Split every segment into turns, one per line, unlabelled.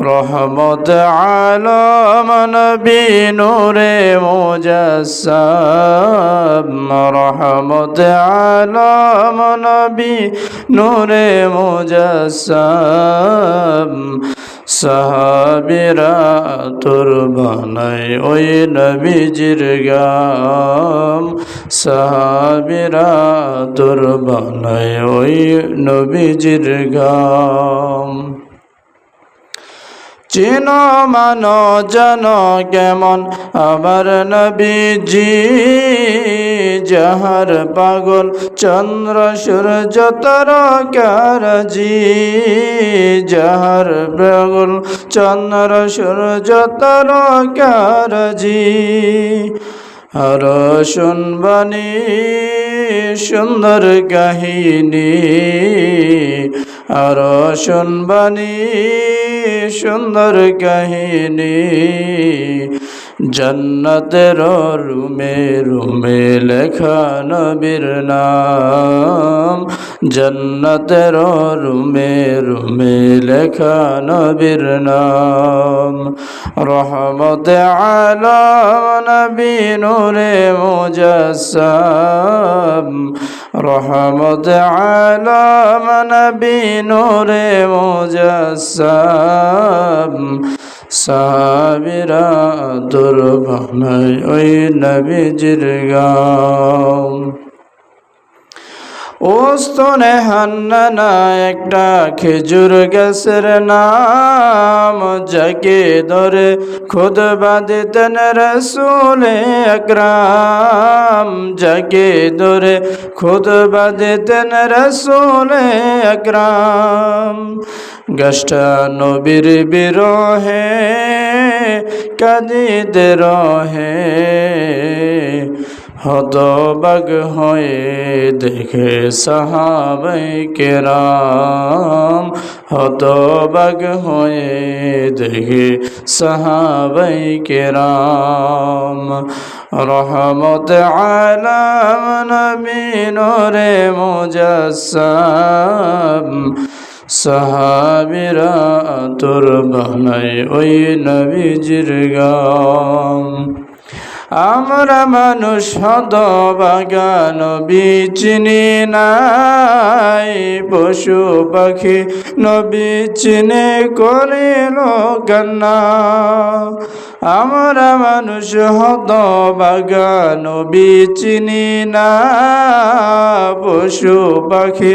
রহমত আলম নবী নূরে মুজাসসাম। রহমত আলম নবী নূরে মুজাসসাম। সাহাবিরা তোর বানাই ওই নবীজির গাম। সাহাবিরা তোর বানাই ওই নবীজির গাম। চিন মান, জন কেমন? আমার নবীজি যাহার পাগল, চন্দ্র, সূর্য তারকারজি যাহার পাগল, চন্দ্র, সূর্য তারকারজি আর শুনবানি সুন্দর কাহিনী। আর শুনবানি সুন্দর কাহিনী। জন্নতের রুমে রুমে লেখা নবীর নাম। জন্নতের রুমে রুমে লেখা নবীর নাম। রহমত আলম নবী নূরে মুজাসসাম। রহমত আলম নবী নূরে মুজাসসাম সাবিরা দুর্বানাই ওই নবীজির গাম। ওস্তনে হান্নানা একটা খেজুর গাছের নাম যাকে ধরে খুদ বাদিতেন রসুলে আকরাম, যাকে ধরে খুদ বাদিতেন রসুলে আকরাম। গাছটা নবীর বিরহে, কাদিতে রহে। হতবাগ হয়ে দেখে সাহাবাই কেরাম। হতবাগ হয়ে দেখে সাহাবাই কেরাম। রহমত আলম নবীনরে মুজাসসাম। সাহাবিরা তোর বানাই ওই নবীজির গাম। আমরা মানুষ বাগান বিচিনি নাই। পশু পাখি নবী চিনে করিল কান্না। আমরা মানুষ হদ বাগান বিচিনি না পশু পাখি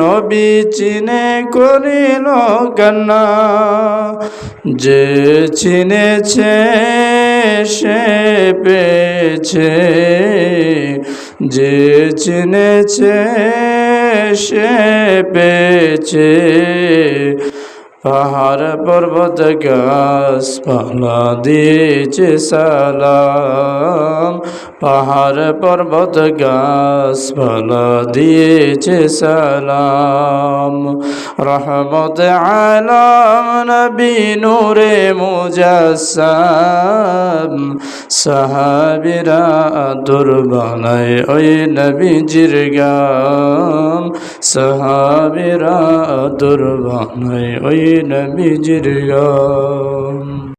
নবী চিনে করিল কান্না। যে চিনেছে সে পেয়েছে, যে চিনেছে সে পেয়েছে। পাহাড় পর্বত গাছ পালা দিয়েছে সালাম। পাহাড় পর্বত গাছ পালা দিয়েছে সালাম। রহমত আলম নবী নূরে মুজাসাম সাহাবিরা দুর্বানায় ওই নবীজির গাম। সাহাবিরা দুর্বানায় ওই নবীজির গাম।